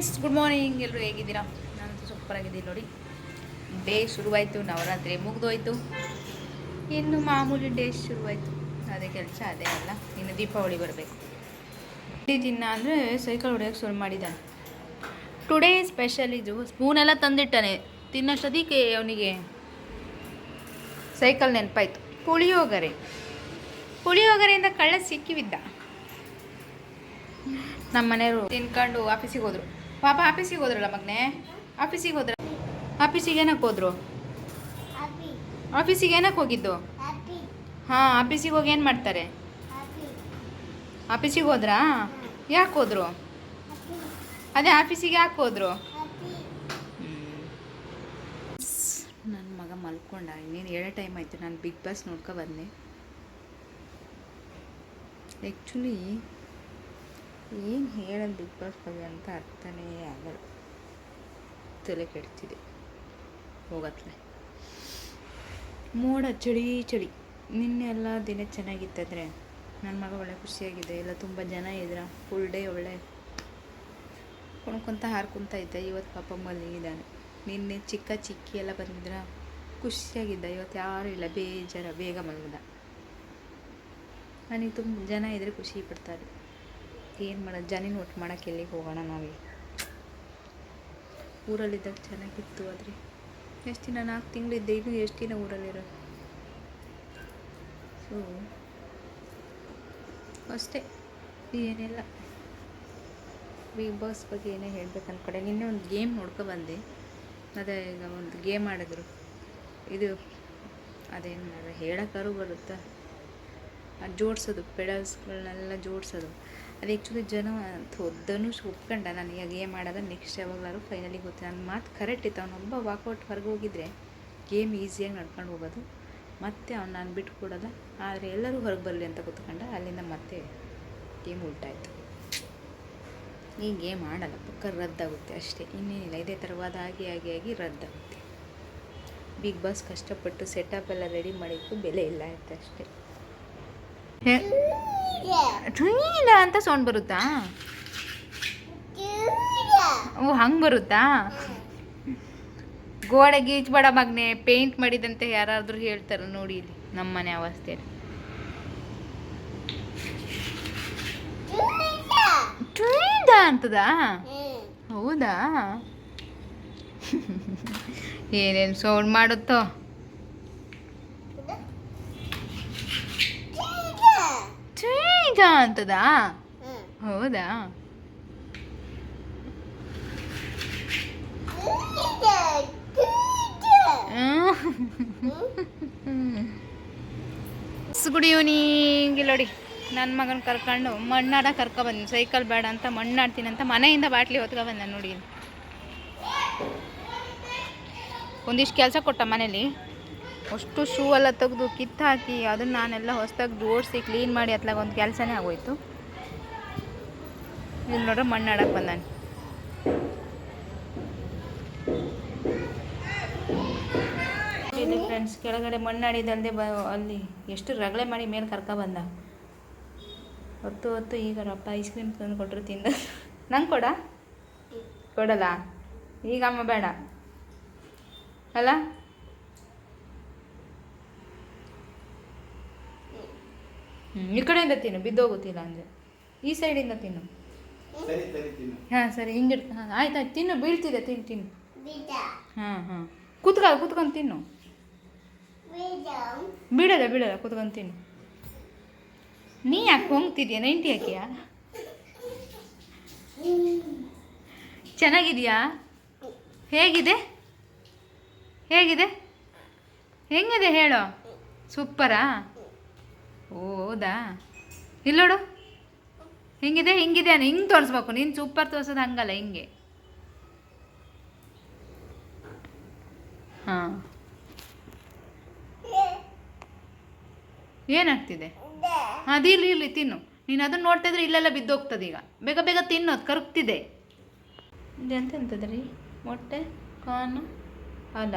Good morning ಎಲ್ಲರೂ ಹೇಗಿದ್ದೀರಾ? ನಾನಂತೂ ಸೂಪರ್ ಆಗಿದ್ದೀನಿ ನೋಡಿ. ಡೇ ಶುರುವಾಯಿತು, ನವರಾತ್ರಿ ಮುಗಿದೋಯ್ತು. ಇನ್ನು ಮಾಮೂಲಿ ಡೇ ಶುರುವಾಯಿತು. ಅದೇ ಕೆಲಸ, ಅದೇ ಅಲ್ಲ. ಇನ್ನು ದೀಪಾವಳಿ ಬರಬೇಕು. ಇಡೀ ದಿನ ಅಂದರೆ ಸೈಕಲ್ ಹೊಡೆಯೋಕ್ಕೆ ಶುರು ಮಾಡಿದ್ದಾನೆ. ಟುಡೇ ಸ್ಪೆಷಲ್ ಇದು. ಸ್ಪೂನೆಲ್ಲ ತಂದಿಟ್ಟಾನೆ. ತಿನ್ನೋಷ್ಟೊತ್ತಿಗೆ ಅವನಿಗೆ ಸೈಕಲ್ ನೆನಪಾಯಿತು. ಪುಳಿಯೋಗರೆ. ಪುಳಿಯೋಗರೆಯಿಂದ ಕಳ್ಳ ಸಿಕ್ಕಿಬಿದ್ದ ನಮ್ಮ ಮನೆಯವರು ತಿನ್ಕೊಂಡು ಆಫೀಸಿಗೆ ಹೋದ್ರು. ಪಾಪ ಆಫೀಸಿಗೆ ಹೋದ್ರಲ್ಲ ಮಗ್ನೆ? ಆಫೀಸಿಗೆ ಹೋದ್ರ ಆಫೀಸಿಗೆ ಏನಕ್ಕೆ ಹೋದ್ರು? ಆಫೀಸಿಗೆ ಏನಕ್ಕೆ ಹೋಗಿದ್ದು? ಹಾಂ ಆಫೀಸಿಗೆ ಹೋಗಿ ಏನು ಮಾಡ್ತಾರೆ? ಆಫೀಸಿಗೆ ಹೋದ್ರಾ? ಯಾಕೆ ಹೋದ್ರು? ಅದೇ ಆಫೀಸಿಗೆ ಯಾಕೆ ಹೋದ್ರು. ನನ್ನ ಮಗ ಮಲ್ಕೊಂಡ ಇನ್ನೇನು ಹೇಳೋ ಟೈಮ್ ಆಯಿತು ನಾನು ಬಿಗ್ ಬಾಸ್ ನೋಡ್ಕೊ ಬಂದೆ. ಆ್ಯಕ್ಚುಲಿ ಏನು ಹೇಳೋದು ಬಿಗ್ ಬಾಸ್ ಬಗ್ಗೆ ಅಂತ ಅರ್ಥನೇ ಆಗಲ್ಲ. ತಲೆ ಕೆಡ್ತಿದೆ. ಹೋಗತ್ಲೆ. ಮೋಡ ಚಳಿ ಚಳಿ. ನಿನ್ನೆ ಎಲ್ಲ ದಿನ ಚೆನ್ನಾಗಿತ್ತಂದರೆ? ನನ್ನ ಮಗ ಒಳ್ಳೆ ಖುಷಿಯಾಗಿದೆ. ಎಲ್ಲ ತುಂಬ ಜನ ಇದ್ರ. ಫುಲ್ ಡೇ ಒಳ್ಳೆ ಕುಣ್ಕೊಂತ ಹಾರ್ಕೊಂತ ಇದ್ದ. ಇವತ್ತು ಪಾಪ ಮಲಗಿದ್ದಾನೆ ನಿನ್ನೆ ಚಿಕ್ಕ ಚಿಕ್ಕಿ ಎಲ್ಲ ಬಂದಿದ್ರ. ಖುಷಿಯಾಗಿದ್ದ. ಇವತ್ತು ಯಾರೂ ಇಲ್ಲ. ಬೇಜಾರ. ಬೇಗ ಮಲಗಿದ. ನನಗೆ ತುಂಬ ಜನ ಇದ್ದರೆ ಖುಷಿ ಪಡ್ತಾರೆ. ಏನು ಮಾಡೋದು ಜನಿನ ಒಟ್ಟು ಮಾಡೋಕ್ಕೆ ಎಲ್ಲಿಗೆ ಹೋಗೋಣ ನಾವೀಗ? ಊರಲ್ಲಿದ್ದಾಗ ಚೆನ್ನಾಗಿತ್ತು ಆದರೆ. ಎಷ್ಟು ದಿನ, ನಾಲ್ಕು ತಿಂಗಳಿದ್ದೆ, ಇನ್ನೂ ಎಷ್ಟು ದಿನ ಊರಲ್ಲಿರೋ ಸೊ ಅಷ್ಟೇ. ಏನೆಲ್ಲ. ಬಿಗ್ ಬಾಸ್ ಬಗ್ಗೆ ಏನೇ ಹೇಳ್ಬೇಕು ಅಂದ್ಕೊಂಡೆ ನಿನ್ನೆ ಒಂದು ಗೇಮ್ ನೋಡ್ಕೊ ಬಂದೆ. ಅದೇ ಈಗ ಒಂದು ಗೇಮ್ ಆಡಿದ್ರು. ಇದು, ಅದೇನು ಮಾಡೋದು ಹೇಳೋಕ್ಕಾರು ಬರುತ್ತಾ? ಜೋಡಿಸೋದು ಪೆಡಲ್ಸ್ಗಳನ್ನೆಲ್ಲ ಜೋಡಿಸೋದು. ಅದು ಆ್ಯಕ್ಚುಲಿ ಜನ ಧನುಷ್ ಒಪ್ಕೊಂಡ, ನಾನು ಈಗ ಗೇಮ್ ಆಡೋದ ನೆಕ್ಸ್ಟ್ ಯಾವಾಗಲಾದ್ರು ಫೈನಲಿ ಗೊತ್ತಿಲ್ಲ ನನ್ನ ಮಾತು ಕರೆಕ್ಟ್ ಇತ್ತು. ಅವನೊಬ್ಬ ವಾಕೌಟ್ ಹೊರಗೆ ಹೋಗಿದ್ರೆ ಗೇಮ್ ಈಸಿಯಾಗಿ ನಡ್ಕೊಂಡು ಹೋಗೋದು. ಮತ್ತೆ ಅವ್ನು ನಾನು ಬಿಟ್ಟು ಕೊಡೋಲ್ಲ. ಆದರೆ ಎಲ್ಲರೂ ಹೊರಗೆ ಬರಲಿ ಅಂತ ಕೂತ್ಕೊಂಡ, ಅಲ್ಲಿಂದ ಮತ್ತೆ ಗೇಮ್ ಉಲ್ಟಾಯಿತು ಈ ಗೇಮ್ ಆಡಲ್ಲ ಪಕ್ಕ ರದ್ದಾಗುತ್ತೆ ಅಷ್ಟೇ. ಇನ್ನೇನಿಲ್ಲ ಇದೇ ಥರವಾದ ಆಗಿ ಆಗಿ ಆಗಿ ರದ್ದಾಗುತ್ತೆ. ಬಿಗ್ ಬಾಸ್ ಕಷ್ಟಪಟ್ಟು ಸೆಟಪ್ ಎಲ್ಲ ರೆಡಿ ಮಾಡಿದ್ದು ಬೆಲೆ ಇಲ್ಲ ಆಯ್ತು ಅಷ್ಟೇ. ಟ್ವೀನ ಅಂತ ಸೌಂಡ್ ಬರುತ್ತಾ? ಓ ಹಂಗೆ ಬರುತ್ತಾ? ಗೋಡೆ ಗೀಚ್ಬೇಡ ಮಗ್ನೆ ಪೇಂಟ್ ಮಾಡಿದಂತೆ ಯಾರಾದ್ರೂ ಹೇಳ್ತಾರೆ ನೋಡಿ ಇಲ್ಲಿ ನಮ್ಮ ಮನೆ ಅವಸ್ಥೆ ಟ್ವೀದ ಅಂತದಾ? ಹೌದಾ? ಏನೇನು ಸೌಂಡ್ ಮಾಡುತ್ತೋ? ಟ್ವೀಗ ಅಂತದಾ? ಹೌದಾ? ಗುಡ್ ಈವ್ನಿಂಗ್ ಇಲ್ಲಿ ನೋಡಿ ನನ್ನ ಮಗನ ಕರ್ಕೊಂಡು ಮಣ್ಣಾಡ ಕರ್ಕೊ ಬಂದಿನಿ. ಸೈಕಲ್ ಬೇಡ ಅಂತ ಮಣ್ಣಾಡ್ತೀನಿ ಅಂತ ಮನೆಯಿಂದ ಬಾಟ್ಲಿ ಹೊತ್ಕೊ ಬಂದ ನೋಡಿ. ಒಂದಿಷ್ಟು ಕೆಲಸ ಕೊಟ್ಟ ಮನೇಲಿ. ಅಷ್ಟು ಶೂ ಎಲ್ಲ ತೆಗೆದು ಕಿತ್ತಾಕಿ ಅದನ್ನು ನಾನೆಲ್ಲ ಹೊಸ್ದಾಗಿ ಜೋಡಿಸಿ ಕ್ಲೀನ್ ಮಾಡಿ ಅತ್ಲಾಗ ಒಂದು ಕೆಲಸನೇ ಆಗೋಯ್ತು. ಇಲ್ಲಿ ನೋಡ್ರೆ ಮಣ್ಣಾಡಕ್ಕೆ ಬಂದಾನೆ. ಇಲ್ಲಿ ಫ್ರೆಂಡ್ಸ್ ಕೆಳಗಡೆ ಮಣ್ಣಾಡಿದಲ್ಲದೆ ಬ ಅಲ್ಲಿ ಎಷ್ಟು ರಗಳೆ ಮಾಡಿ ಮೇಲೆ ಕರ್ಕ ಬಂದ. ಹೊತ್ತು ಹೊತ್ತು ಈಗ ರಪ್ಪ ಐಸ್ ಕ್ರೀಮ್ ತಂದು ಕೊಟ್ಟರು ತಿಂದ. ನಂಗೆ ಕೊಡ? ಕೊಡಲ್ಲ. ಈಗ ಅಮ್ಮ ಬೇಡ. ಅಲ್ಲ? ಹ್ಞೂ ಈ ಕಡೆಯಿಂದ ತಿನ್ನು ಬಿದ್ದೋಗುತ್ತಿಲ್ಲ ಅಂದರೆ. ಈ ಸೈಡಿಂದ ತಿನ್ನು. ಸರಿ ಸರಿ ತಿನ್ನು. ಹಾಂ ಸರಿ ಹಿಂಗೆ ಹಾಂ ಆಯ್ತು ಆಯ್ತು ತಿನ್ನು ಬೀಳ್ತಿದೆ ತಿನ್ನು ತಿನ್ನು. ಹಾಂ ಹಾಂ. ಕೂತ್ಕ ಕುತ್ಕೊಂಡು ತಿನ್ನು. ಬಿಡಲ್ಲ ಬಿಡಲ್ಲ ಕುತ್ಕೊಂಡು ತಿನ್ನು. ನೀ ಯಾಕೆ ಹೋಗ್ತಿದ್ಯಾ ನೈಂಟಿ ಹಾಕಿಯಾ ಚೆನ್ನಾಗಿದೆಯಾ? ಹೇಗಿದೆ? ಹೇಗಿದೆ? ಹೆಂಗಿದೆ ಹೇಳೋ? ಸೂಪರಾ? ಹೌದಾ? ಇಲ್ಲೋಡು ಹಿಂಗಿದೆ ಹಿಂಗಿದೆ ಹಿಂಗೆ ತೋರಿಸ್ಬೇಕು. ನೀನು ಸೂಪರ್ ತೋರಿಸೋದು ಹಂಗಲ್ಲ ಹಿಂಗೆ. ಹಾಂ. ಏನಾಗ್ತಿದೆ? ಅದು ಇಲ್ಲಿ ಇಲ್ಲಿ ತಿನ್ನು. ನೀನು ಅದನ್ನು ನೋಡ್ತಾ ಇದ್ರೆ ಇಲ್ಲೆಲ್ಲ ಬಿದ್ದೋಗ್ತದೆ ಈಗ. ಬೇಗ ಬೇಗ ತಿನ್ನು ಅದು ಕರಗ್ತಿದೆ ಎಂತದ್ರಿ ಮೊಟ್ಟೆ ಕಾನು ಅಲ್ಲ?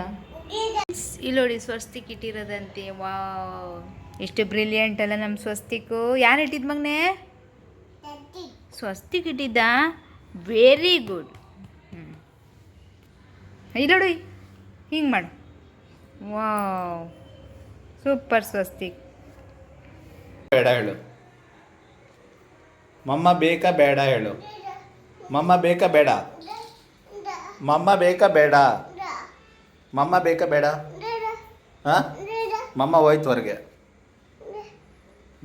ಇಲ್ಲೋಡಿ ಸ್ವಸ್ತಿ ಕಿಟ್ಟಿರೋದಂತೆ ವಾ ವಾವ್. ಎಷ್ಟು ಬ್ರಿಲಿಯಂಟ್ ಅಲ್ಲ ನಮ್ಮ ಸ್ವಸ್ತಿಕು. ಯಾರು ಇಟ್ಟಿದ್ದು ಮಗನೇ? ಸ್ವಸ್ತಿಕ್ ಇಟ್ಟಿದ್ದ? ವೆರಿ ಗುಡ್ ಇಲ್ಲೋಡು ಹಿಂಗೆ ಮಾಡು. Wow super Swastik. ಬೇಡ ಹೇಳು. ಮಮ್ಮ ಬೇಕಾ ಬೇಡ ಹೇಳು. ಮಮ್ಮ ಬೇಕಾ ಬೇಡ. ಮಮ್ಮ ಬೇಕಾ ಬೇಡ. ಮಮ್ಮ ಬೇಕಾ ಬೇಡ. ಹಾಂ? ಮಮ್ಮ ಹೋಯ್ತು ಹೊರಗೆ.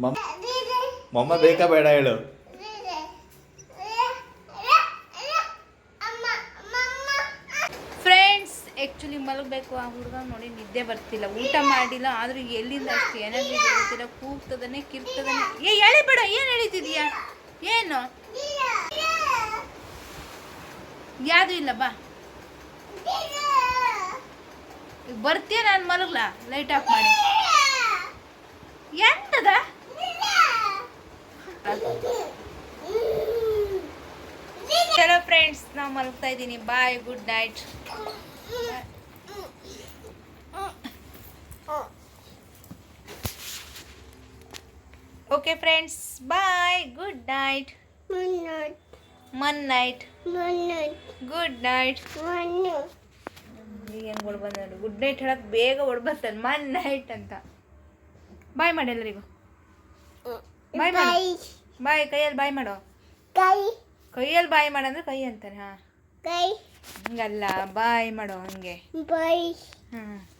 ಮಮ್ಮ ಮಮ್ಮ ಬೇಕಾ ಬೇಡ ಹೇಳು. ಫ್ರೆಂಡ್ಸ್ ಆ್ಯಕ್ಚುಲಿ ಮಲಗಬೇಕು ಆ ಹುಡುಗ ನೋಡಿ ನಿದ್ದೆ ಬರ್ತಿಲ್ಲ. ಊಟ ಮಾಡಿಲ್ಲ ಆದರೂ ಎಲ್ಲಿಂದ ಅಷ್ಟು ಎನರ್ಜಿ ಬರುತ್ತಿಲ್ಲ ಕೂಗ್ತದನೆ ಕಿರ್ತದನೆ ಏ ಎಳಿಬೇಡ ಏನು ಎಳಿತಿದೀಯಾ? ಏನು? ಯಾವುದು ಇಲ್ಲ ಬಾ. ಈಗ ಬರ್ತೀಯ ನಾನು ಮಲಗ್ಲಾ? ಲೈಟ್ ಆಫ್ ಮಾಡಿ. ಎಂತದ ಚಲೋ ಫ್ರೆಂಡ್ಸ್ ನಾವು ಮಲಗ್ತಾ ಇದ್ದೀನಿ. Bye good night okay friends bye good night Mann night good night ಈಗ ಹೆಂಗೆ ನೋಡಿ ಗುಡ್ ನೈಟ್ ಹೇಳಕ್ ಬೇಗ ಹೊಡ್ಬರ್ತಾನೆ ಮನ್ ನೈಟ್ ಅಂತ. ಬಾಯ್ ಮಾಡಿ ಎಲ್ಲರಿಗೂ. ಬಾಯ್ ಮಾಡು. ಬಾಯ್ ಕೈಯಲ್ಲಿ ಬಾಯ್ ಮಾಡೋ. ಕೈಯಲ್ಲಿ ಬಾಯ್ ಮಾಡಂದ್ರೆ ಕೈ ಅಂತಾನೆ ಹಾಂ. ಹಂಗಲ್ಲ ಬಾಯ್ ಮಾಡೋ ಹಂಗೆ. ಬಾಯ್. ಹ್ಞೂ